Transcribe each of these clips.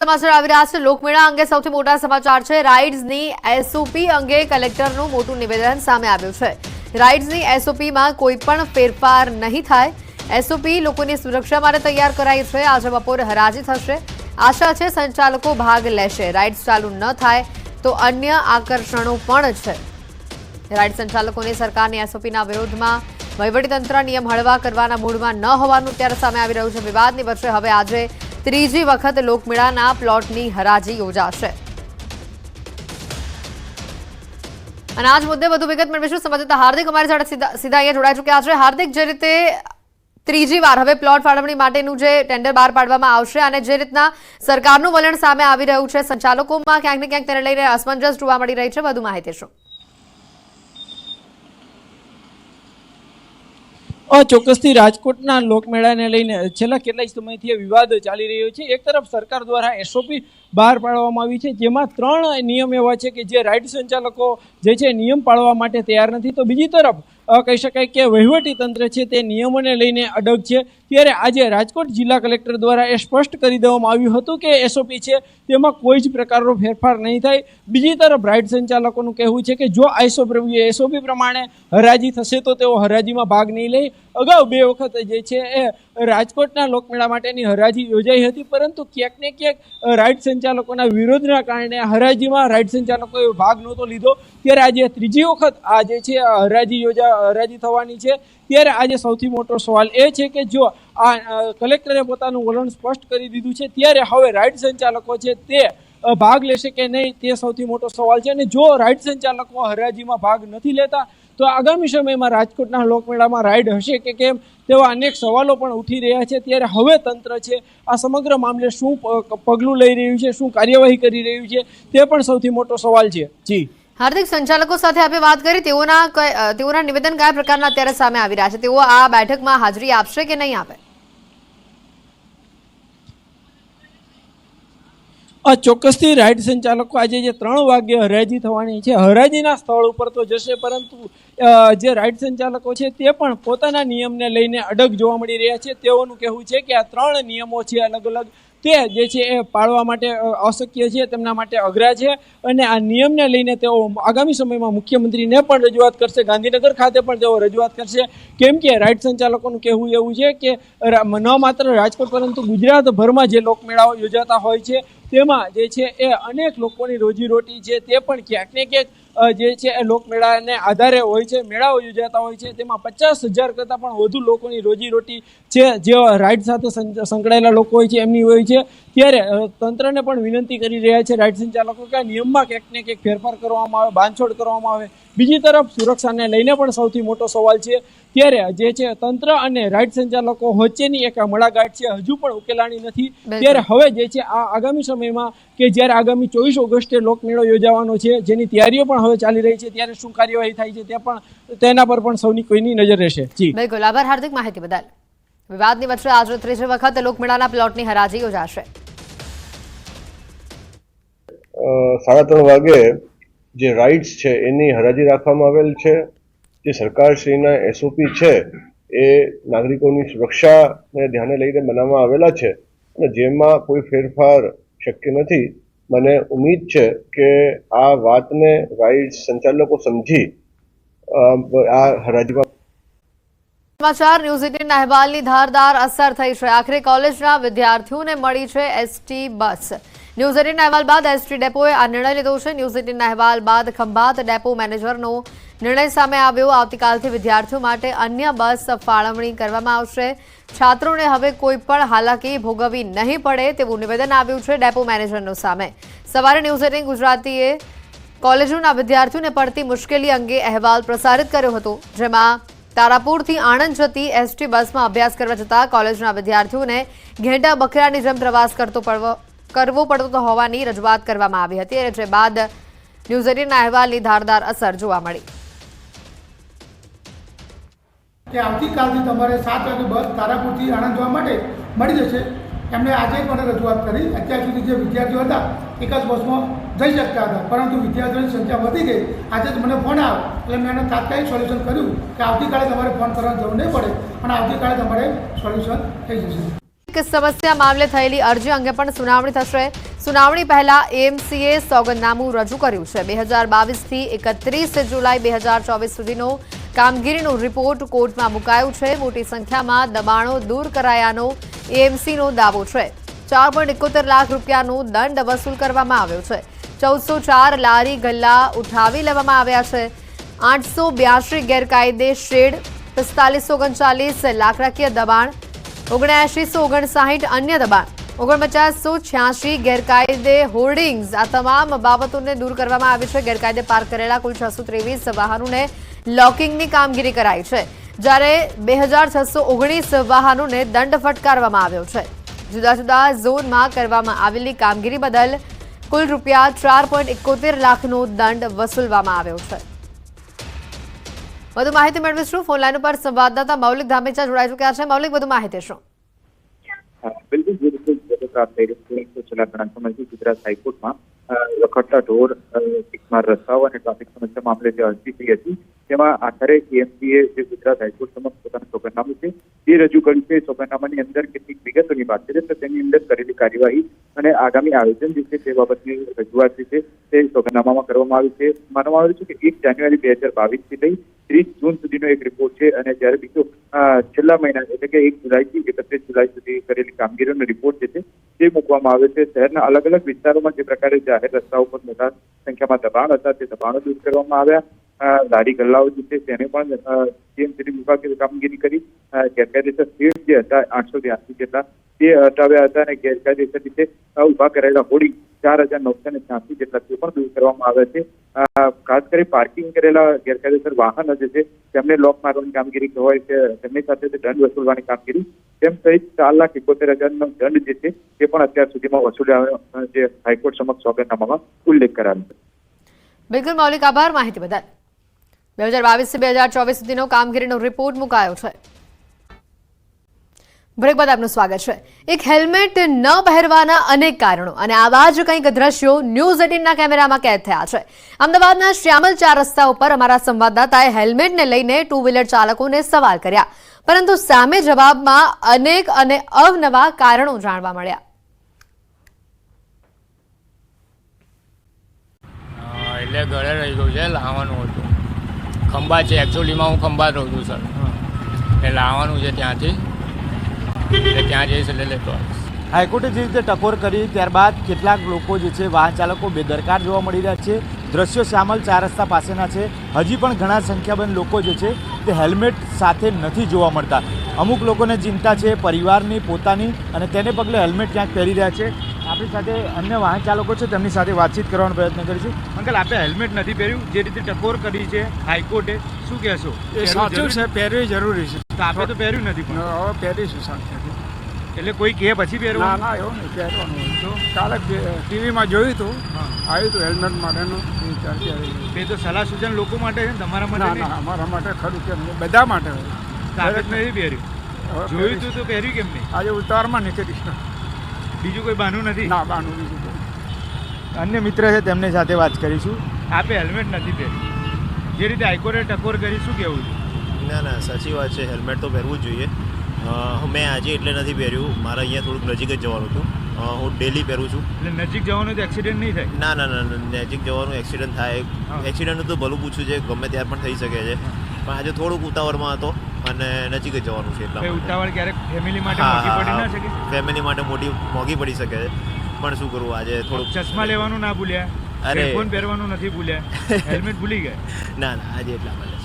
સમાચાર આવી રહ્યા છે. લોકમેળા અંગે સૌથી મોટા સમાચાર છે. રાઇડ્સની એસઓપી અંગે કલેક્ટરનું મોટું નિવેદન સામે આવ્યું છે. રાઇડ્સની એસઓપીમાં કોઈ પણ ફેરફાર નહીં થાય. એસઓપી લોકોની સુરક્ષા માટે તૈયાર કરાઈ છે. આજે બપોરે હરાજી થશે. આશા છે સંચાલકો ભાગ લેશે. રાઇડ્સ ચાલુ ન થાય તો અન્ય આકર્ષણો પણ છે. રાઇડ સંચાલકોને સરકારની એસઓપીના વિરોધમાં વહીવટીતંત્ર નિયમ હળવા કરવાના મૂડમાં ન હોવાનું ત્યારે સામે આવી રહ્યું છે. વિવાદની વચ્ચે હવે આજે ત્રીજી વખત લોકમેળાના પ્લોટની હરાજી યોજાશે. અને આજ મુદ્દે વધુ વિગત મેળવીશું. સમજતા હાર્દિક અમારી સાથે સીધા અહીંયા જોડાઈ ચૂક્યા છે. હાર્દિક, જે રીતે ત્રીજી વાર હવે પ્લોટ ફાળવણી માટેનું જે ટેન્ડર બહાર પાડવામાં આવશે અને જે રીતના સરકારનું વલણ સામે આવી રહ્યું છે, સંચાલકોમાં ક્યાંક ને ક્યાંક તેને લઈને અસમંજસ જોવા મળી રહી છે. વધુ માહિતી શું? ચોક્કસથી રાજકોટના લોકમેળાને લઈને છેલ્લા કેટલાય સમયથી વિવાદ ચાલી રહ્યો છે. એક તરફ સરકાર દ્વારા એસઓપી બહાર પાડવામાં આવી છે, જેમાં ત્રણ નિયમ એવા છે કે જે રાઇડ સંચાલકો જે છે નિયમ પાળવા માટે તૈયાર નથી. તો બીજી તરફ કહી શકાય કે વહીવટી તંત્ર છે તે નિયમોને લઈને અડગ છે. ત્યારે આજે રાજકોટ જિલ્લા કલેક્ટર દ્વારા એ સ્પષ્ટ કરી દેવામાં આવ્યું હતું કે એસઓપી છે તેમાં કોઈ જ પ્રકારનો ફેરફાર નહીં થાય. બીજી તરફ રાઇડ સંચાલકોનું કહેવું છે કે જો આઈસોપ્રભુ એસઓપી પ્રમાણે હરાજી થશે તો તેઓ હરાજીમાં ભાગ નહીં લે. અગાઉ બે વખત જે છે એ રાજકોટના લોકમેળા માટેની હરાજી યોજાઈ હતી, પરંતુ ક્યાંક ને ક્યાંક રાઇડ સંચાલકોના વિરોધના કારણે હરાજીમાં રાઇડ સંચાલકોએ ભાગ નહોતો લીધો. ત્યારે આજે ત્રીજી વખત આ જે છે હરાજી યોજા હરાજી થવાની છે. ત્યારે આજે સૌથી મોટો સવાલ એ છે કે જો આ કલેક્ટરે પોતાનું વલણ સ્પષ્ટ કરી દીધું છે, ત્યારે હવે રાઇડ સંચાલકો છે તે ભાગ લેશે કે નહીં તે સૌથી મોટો સવાલ છે. અને જો રાઇડ સંચાલકો હરાજીમાં ભાગ નથી લેતા તો આગામી સમયમાં રાજકોટના લોકમેળામાં રાઇડ હશે કે કેમ તેવા અનેક સવાલો પણ ઉઠી રહ્યા છે. ત્યારે હવે તંત્ર છે આ સમગ્ર મામલે શું પગલું લઈ રહ્યું છે શું કાર્યવાહી કરી રહ્યું છે તે પણ સૌથી મોટો સવાલ છે. જી. હાર્દિક સંચાલકો સાથે આપણે વાત કરી તેઓના તેઓના નિવેદન કયા પ્રકારના અત્યારે સામે આવી રહ્યા છે? તેઓ આ બેઠકમાં હાજરી આપશે કે નહીં આપે? આ ચોક્કસથી રાઇડ સંચાલકો આજે જે ત્રણ વાગ્યે હરાજી થવાની છે હરાજીના સ્થળ ઉપર તો જશે પરંતુ જે રાઇડ સંચાલકો છે તે પણ પોતાના નિયમને લઈને અડગ જોવા મળી રહ્યા છે. તેઓનું કહેવું છે કે આ ત્રણ નિયમો છે અલગ અલગ. તે જે છે એ પાળવા માટે અશક્ય છે, તેમના માટે અઘરા છે અને આ નિયમને લઈને તેઓ આગામી સમયમાં મુખ્યમંત્રીને પણ રજૂઆત કરશે. ગાંધીનગર ખાતે પણ તેઓ રજૂઆત કરશે. કેમ કે રાઇડ સંચાલકોનું કહેવું એવું છે કે ન માત્ર રાજકોટ પરંતુ ગુજરાતભરમાં જે લોકમેળાઓ યોજાતા હોય છે, તેમાં જે છે એ અનેક લોકોની રોજીરોટી છે. તે પણ ક્યાંક ને ક્યાંક જે છે એ લોકમેળાને આધારે હોય છે, મેળાઓ યોજાતા હોય છે. તેમાં પચાસ હજાર કરતાં પણ વધુ લોકોની રોજીરોટી છે. જે રાઇડ સાથે સંકળાયેલા લોકો હોય છે, એમની હોય છે. ત્યારે તંત્રને પણ વિનંતી કરી રહ્યા છે રાઇડ સંચાલકો કે નિયમમાં ક્યાંક ને ક્યાંક ફેરફાર કરવામાં આવે બાંધછોડ કરવામાં આવે. બીજી તરફ સુરક્ષાને લઈને પણ સૌથી મોટો સવાલ છે. ત્યારે જે છે તંત્ર અને રાઇડ સંચાલકો વચ્ચેની એક આ છે હજુ પણ ઉકેલાણી નથી. ત્યારે હવે જે છે આ આગામી સમયમાં કે જ્યારે આગામી ચોવીસ ઓગસ્ટે લોકમેળો યોજાવાનો છે જેની તૈયારીઓ પણ હવે ચાલી રહી છે ત્યારે શું કાર્યવાહી થાય છે તે પણ તેના પર પણ સૌની કોઈની નજર રહેશે. જી. બિલકુલ. આભાર હાર્દિક માહિતી બદલ. વિવાદની વચ્ચે આજે ત્રીજી વખત લોકમેળાના પ્લોટની હરાજી યોજાશે. સાડા ત્રણ વાગે જે રાઇટ્સ છે એની હરાજી રાખવામાં આવેલ છે. જે સરકારશ્રીના એસઓપી છે એ નાગરિકોની સુરક્ષાને ધ્યાને લઈને બનાવવામાં આવેલા છે અને જેમાં કોઈ ફેરફાર શક્ય નથી. મને ઉમ્મીદ છે કે આ વાતને રાઇટ્સ સંચાલકો સમજી આ હરાજીમાં સમાચાર, ન્યૂઝ એટીન અહેવાલની ધારદાર અસર થઈ છે. આખરે કોલેજના વિદ્યાર્થીઓને મળી છે એસટી બસ. ન્યૂઝ એટીનના અહેવાલ બાદ એસટી ડેપોએ આ નિર્ણય લીધો છે. ન્યૂઝ એટીનના અહેવાલ બાદ ખંભાત ડેપો મેનેજરનો નિર્ણય સામે આવ્યો. આવતીકાલથી વિદ્યાર્થીઓ માટે અન્ય બસ ફાળવણી કરવામાં આવશે. છાત્રોને હવે કોઈ પણ હાલાકી ભોગવવી નહીં પડે તેવું નિવેદન આવ્યું છે ડેપો મેનેજરનો સામે. સવારે ન્યૂઝ એટીન ગુજરાતીએ કોલેજોના વિદ્યાર્થીઓને પડતી મુશ્કેલી અંગે અહેવાલ પ્રસારિત કર્યો હતો, જેમાં તારાપુરથી આણંદ જતી એસટી બસમાં અભ્યાસ કરવા જતા કોલેજના વિદ્યાર્થીઓને ઘેંટા બકરાની જેમ પ્રવાસ કરતો કરવો પડતો હોવાની રજૂઆત કરવામાં આવી હતી અને જે બાદ ન્યૂઝ એટીનના અહેવાલની ધારદાર અસર જોવા મળી. આવતીકાલથી તમારે સાત વાગે બસ તારાપુરથી આણંદ જવા માટે મળી જશે. એમણે આજે જ રજૂઆત કરી. અત્યાર સુધી જે વિદ્યાર્થીઓ હતા, એક જ બસમાં જઈ શકતા હતા. પરંતુ વિદ્યાર્થીઓની સંખ્યા વધી ગઈ. આજે મને ફોન આવ્યો. એટલે મેં એને તાત્કાલિક સોલ્યુશન કર્યું કે આવતીકાલે તમારે ફોન કરવાની જરૂર નહીં પડે. અને આવતીકાલે તમારે સોલ્યુશન થઈ જશે. સમસ્યા મામલે થયેલી અરજી અંગે પણ સુનાવણી થશે. સુનાવણી પહેલા એએમસીએ સોગંદનામું રજૂ કર્યું છે. બે હજાર બાવીસથી એકત્રીસ જુલાઈ બે હજાર ચોવીસ સુધીનો કામગીરીનો રિપોર્ટ કોર્ટમાં મુકાયો છે. મોટી સંખ્યામાં દબાણો દૂર કરાયાનો એએમસીનો દાવો છે. ચાર પોઈન્ટ એકોતેર લાખ રૂપિયાનો દંડ વસૂલ કરવામાં આવ્યો છે. ચૌદસો ચાર લારી ગલ્લા ઉઠાવી લેવામાં આવ્યા છે. આઠસો બ્યાસી ગેરકાયદે શેડ, પિસ્તાલીસો ઓગણચાલીસ લાકડાકીય દબાણ ઓગણએંશીસો ઓગણસાઠ અન્ય દબાણ, ઓગણપચાસસો છ્યાસી ગેરકાયદે હોર્ડિંગ્સ આ તમામ બાબતોને દૂર કરવામાં આવી છે. ગેરકાયદે પાર્ક કરેલા કુલ છસો ત્રેવીસ વાહનોને લોકિંગની કામગીરી કરાઈ છે. જ્યારે બે હજાર છસો ઓગણીસ વાહનોને દંડ ફટકારવામાં આવ્યો છે. જુદા જુદા ઝોનમાં કરવામાં આવેલી કામગીરી બદલ કુલ રૂપિયા ચાર પોઈન્ટ એકોતેર લાખનો દંડ વસૂલવામાં આવ્યો છે. વધુ માહિતી મેળવીશું. ફોનલાઈન ઉપર સંવાદદાતા મૌલિક ધામેચા જોડાઈ ચુક્યા છે. મૌલિક, વધુ માહિતી શું? બિલકુલ બિલકુલ. ગુજરાત હાઈકોર્ટમાં રખડતા ઢોર અ, રસ્તાઓ અને ટ્રાફિક સમસ્યા મામલે જે અરજી થઈ હતી તેમાં આખરે એએમસીએ જે ગુજરાત હાઈકોર્ટ સમક્ષ પોતાનું સોગંદનામું છે તે રજૂ કર્યું છે સોગંદનામાની અંદર કેટલીક વિગતોની વાત છે તો તેની અંદર કરેલી કાર્યવાહી અને આગામી આયોજન જે છે તે બાબતની રજૂઆત છે તે સોગંદનામામાં કરવામાં આવી છે. માનવામાં આવ્યું છે કે એક જાન્યુઆરી બે હજાર બાવીસથી લઈ ત્રીસ જૂન સુધીનો એક રિપોર્ટ છે અને જ્યારે બીજો છેલ્લા મહિના એટલે કે એક જુલાઈથી એકત્રીસ જુલાઈ સુધી કરેલી કામગીરીનો રિપોર્ટ છે તે મૂકવામાં આવે છે, શહેરના અલગ અલગ વિસ્તારોમાં જે પ્રકારે જાહેર રસ્તાઓ પર મોટા સંખ્યામાં દબાણ હતા, તે દબાણો દૂર કરવામાં આવ્યા. લારી ગલ્લાઓ જે છે, તેને પણ સીએમસીની વિભાગે કામગીરી કરી. ગેરકાયદેસર સીટ જે હતા, આઠસો બ્યાસી જેટલા તે હટાવ્યા હતા અને ગેરકાયદેસર રીતે ઊભા કરેલા હોર્ડિંગ ચાર હજાર નવસો ને છ્યાસી જેટલા તે પણ દૂર કરવામાં આવ્યા છે. ખાસ કરી પાર્કિંગ કરેલા ગેરકાયદેસર વાહનો જે છે, તેમને લોક મારવાની કામગીરી હોય છે. તેમની સાથે દંડ વસૂલવાની કામગીરી તેમ સહિત ચાર લાખ એકોતેર હજારનો દંડ જે છે તે પણ અત્યાર સુધીમાં વસૂલ્યા, જે હાઈકોર્ટ સમક્ષ સોગંદનામામાં ઉલ્લેખ કરાયો છે. બિલકુલ મૌલિક આભાર, માહિતી બદલ. બે હજાર બાવીસથી બે હજાર ચોવીસ સુધીનો કામગીરીનો રિપોર્ટ મુકાયો છે. બ્રેક બાદ આપનું સ્વાગત છે. એક હેલ્મેટ ન પહેરવાના અનેક કારણો અને આવા જ કંઈક દ્રશ્યો ન્યૂઝ એટીનના કેમેરામાં કેદ થયા છે. અમદાવાદના શ્યામલ ચાર રસ્તા ઉપર અમારા સંવાદદાતાએ હેલ્મેટને લઈને ટુ વ્હીલર ચાલકોને સવાલ કર્યા. પરંતુ સામે જવાબમાં અનેક અને અવનવા કારણો જાણવા મળ્યા. એટલે ઘરે રહી ગયું છે લાવવાનું હતું. ખંભા છે એકચ્યુઅલીમાં હું ખંભા રહું છું સર. એટલે લાવવાનું છે ત્યાંથી. એટલે ત્યાં જઈશ એટલે લેતો આવીશ. હાઈકોર્ટે જે રીતે ટકોર કરી ત્યારબાદ કેટલાક લોકો જે છે વાહન ચાલકો બેદરકાર જોવા મળી રહ્યા છે. દ્રશ્યો શ્યામલ ચાર રસ્તા પાસેના છે. હજી પણ ઘણા સંખ્યાબંધ લોકો જે છે તે હેલ્મેટ સાથે નથી જોવા મળતા. અમુક લોકોને ચિંતા છે પરિવારની પોતાની અને તેને પગલે હેલ્મેટ ક્યાંક પહેરી રહ્યા છે. આપણી સાથે અન્ય વાહન ચાલકો છે તેમની સાથે વાતચીત કરવાનો પ્રયત્ન કરીશું. અંકલ આપે હેલ્મેટ નથી પહેર્યું? જે રીતે ટકોર કરી છે હાઈકોર્ટે શું કહેશો? એ સાચું છે પહેરવી જરૂરી છે. આપણે તો પહેર્યું નથી પણ. હવે પહેરીશું સાથે એટલે કોઈ કહે પછી ના પહેરવાનું? ના એવું નહીં પહેરવાનું તો. કાલે ટીવીમાં જોયું હતું આવ્યું હતું હેલ્મેટ માટેનું એ આવી બે તો સલાહ સૂચન લોકો માટે છે ને તમારા માટે ના અમારા માટે ખરું કેમ નહીં બધા માટે હોય. તો જ નથી પહેર્યું. હવે જોયું હતું તું તો પહેર્યું કેમ નહીં? આજે ઉતારમાં નીકળી બીજું કોઈ બહાનું નથી? ના બાનું બીજું કોઈ. અન્ય મિત્ર છે તેમની સાથે વાત કરીશું. આપે હેલ્મેટ નથી પહેર્યું. જે રીતે હાઈકોર્ટે ટકોર કરી શું કેવું છે? ના ના સાચી વાત છે હેલ્મેટ તો પહેરવું જ જોઈએ. મેં આજે એટલે નથી પહેર્યું. મારે અહીંયા થોડુંક નજીક જ જવાનું હતું. હું ડેલી પહેરું છું. એટલે નજીક જવાનું તો એક્સિડન્ટ નહીં થાય? ના ના ના નજીક જવાનું એક્સિડન્ટ થાય. એક્સિડન્ટ તો ભલું પૂછ્યું છે ગમે ત્યારે પણ થઈ શકે છે. પણ આજે થોડુંક ઉતાવળમાં હતો અને નજીક જ જવાનું છે એટલા ઉતાવળ ક્યારેક ફેમિલી માટે મોટી પડી ના શકે? ફેમિલી માટે મોટી મોંઘી પડી શકે છે. પણ શું કરવું આજે થોડુંક ચશ્મા લેવાનું ના ભૂલ્યા. અરે. ફોન પહેરવાનું નથી ભૂલ્યા. હેલ્મેટ ભૂલી ગયા. ના ના આજે એટલા માટે.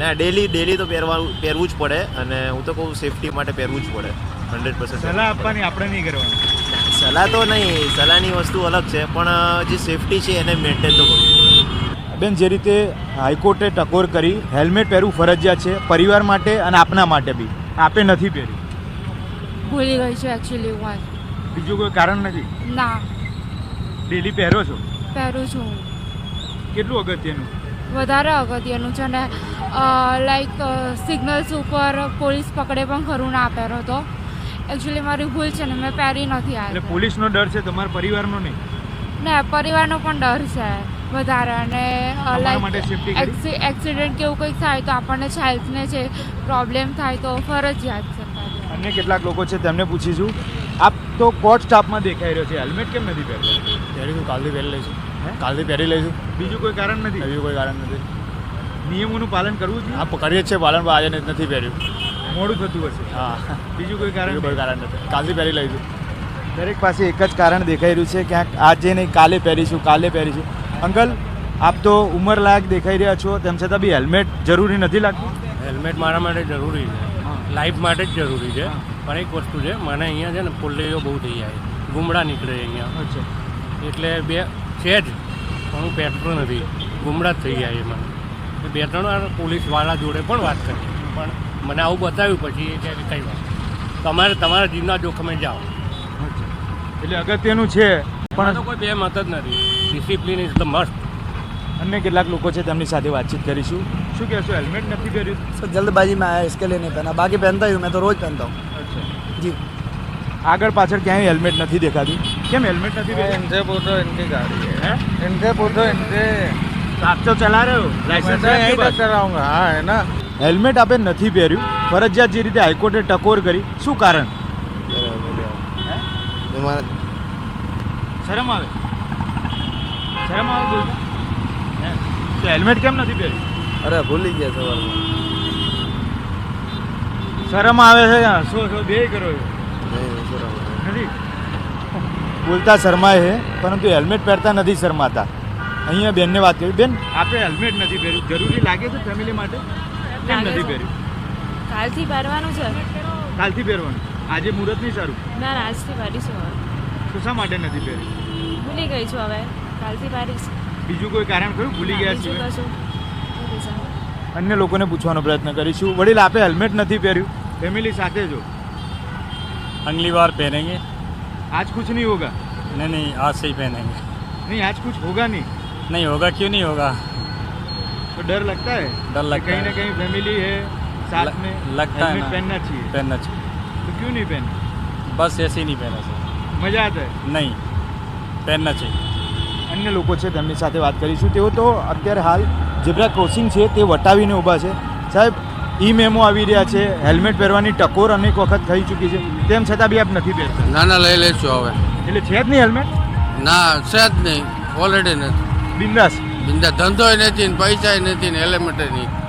ના ડેલી ડેલી તો પહેરવાનું પહેરવું જ પડે અને હું તો કહું સેફટી માટે પહેરવું જ પડે. હંડ્રેડ પર્સન્ટ સલાહ આપવાની આપણે નહીં કરવાની. સલાહ તો નહીં સલાહની વસ્તુ અલગ છે પણ જે સેફટી છે એને મેન્ટેન તો કરવું બેન જે રીતે હાઈકોર્ટે ટકોર કરી હેલ્મેટ પહેરવું ફરજિયાત છે પરિવાર માટે અને આપના માટે બી. આપે નથી પહેર્યું ભૂલી ગઈ છું એકચ્યુઅલી વાત બીજું કોઈ કારણ નથી? ના. ડેલી પહેરો છો? પહેરું છું કેટલું અગત્યનું? વધારે અગત્યનું છે ને લાઈક સિગ્નલ્સ ઉપર પોલીસ પકડે પણ ખરું ના પહેરો તો. એકચ્યુઅલી મારી ભૂલ છે ને મેં પહેરી નથી આવી પોલીસનો ડર છે તમારા પરિવારનો નહીં? ને પરિવારનો પણ ડર છે વધારે અને લાઈક એક્સિડન્ટ કે એવું કંઈક થાય તો આપણને ચાઇલ્ડને છે પ્રોબ્લેમ થાય તો ફરજિયાત છે. અન્ય કેટલાક લોકો છે તેમને પૂછીશું. આપ તો કોર્ટ સ્ટાફમાં દેખાઈ રહ્યો છે હેલ્મેટ કેમ નથી પહેરતા? હું કાલથી પહેરી લઈશું. હે? કાલથી પહેરી લઈશું. બીજું કોઈ કારણ નથી? બીજું કોઈ કારણ નથી. નિયમોનું પાલન કરવું જોઈએ હા કરીએ જ છે પાલન પણ આજે નથી પહેર્યું. મોડું થતું હશે. હા. બીજું કોઈ કારણ કોઈ કારણ નથી. કાલથી પહેરી લઈશું. દરેક પાસે એક જ કારણ દેખાઈ રહ્યું છે ક્યાંક આજે નહીં કાલે પહેરીશું કાલે પહેરીશું. અંકલ આપ તો ઉંમર લાયક દેખાઈ રહ્યા છો તેમ છતાં બી હેલ્મેટ જરૂરી નથી લાગતું? હેલ્મેટ મારા માટે જરૂરી છે. લાઈફ માટે જ જરૂરી છે. પણ એક વસ્તુ છે મને અહીંયા છે ને પોલ્લેઓ બહુ થઈ જાય. ગુમડા નીકળે અહીંયા. એટલે બે છે જ પણ હું બેઠતો નથી. ગુમરાજ થઈ ગયા એમાં. બે ત્રણ પોલીસવાળા જોડે પણ વાત કરી. પણ મને આવું બતાવ્યું પછી એ કે કઈ વાત તમારે તમારા જીવના જોખમે જાઓ. એટલે અગત્યનું છે. પણ કોઈ બે મત જ નથી. ડિસિપ્લિન ઇઝ ધ મસ્ટ અન્ય કેટલાક લોકો છે તેમની સાથે વાતચીત કરીશું. શું કહેશો હેલ્મેટ નથી કર્યું? સર જલ્દબાજીમાં આયા ઇસકે લે નહીં પહેના. બાકી પહેનતા હું મેં તો રોજ પહેનતા હું જી. આગળ પાછળ ક્યાંય હેલ્મેટ નથી દેખાતી? કેમ હેલ્મેટ નથી પહેર્યું इनसे पूछो इनकी गाड़ी है हैं? इनसे पूछो इनसे तो आप तो चला रहे हो लाइसेंस है आपके पास? कराऊंगा हाँ है ना હેલ્મેટ આપે નથી પહેર્યું ફરજિયાત જે રીતે હાઈકોર્ટે ટકોર કરી શું કારણ શરમ આવે શરમ આવે બોલતા હે? તો હેલ્મેટ કેમ નથી પહેર્યું अरे भूल ही गया सवाल શરમ આવે છે શું શું બે કરો છો નથી બોલતા શરમાય છે પરંતુ હેલ્મેટ પહેરતા નથી શરમાતા. અહીંયા બેનને વાત કરી. બેન? આપણે હેલ્મેટ નથી પહેર્યું. જરૂરી લાગે છે ફેમિલી માટે? કેમ નથી પહેર્યું? કાલથી પહેરવાનું છે. કાલથી પહેરવાનું. આજે મુહૂર્ત નહીં સારું? ના આજથી પહેરીશું હવે. તો શા માટે નથી પહેર્યું? ભૂલી ગઈ છું હવે. કાલથી પહેરીશ. બીજું કોઈ કારણ ખરું? ભૂલી ગયા છે અન્ય લોકોને પૂછવાનો પ્રયત્ન કરીશું. વડીલ આપે હેલ્મેટ નથી પહેર્યું? ફેમિલી સાથે જો. અગલી વાર પહેરેંગે. આજ કુછ નહીં હોગા नहीं नहीं आज से ही पहनेंगे नहीं आज कुछ होगा नहीं नहीं होगा क्यों नहीं होगा तो डर लगता है डर लगता कहीं है। ना कहीं फैमिली है साथ लग- में लगता है हेलमेट ना। पहनना चाहिए पहनना चाहिए तो क्यों नहीं पहनना बस ऐसे ही नहीं पहना सर મજા आता है नहीं पहनना चाहिए અન્ય લોકો છે તેમની સાથે વાત કરીશું તેઓ તો અત્યારે હાલ ઝેબ્રા ક્રોસિંગ છે તે વટાવીને ઊભા છે સાહેબ ઈ મેમો આવી રહ્યા છે. હેલ્મેટ પહેરવાની ટકોર અનેક વખત થઈ ચૂકી છે. તેમ છતાં બી આપ નથી પહેરતા. ના ના લઈ લેશું હવે. એટલે છે જ નહીં હેલ્મેટ? ના છે જ નહીં. ઓલરેડી નથી. બિંદાસ. બિંદા ધંધો નથી ને પૈસા નથી ને એલિમેન્ટ નહીં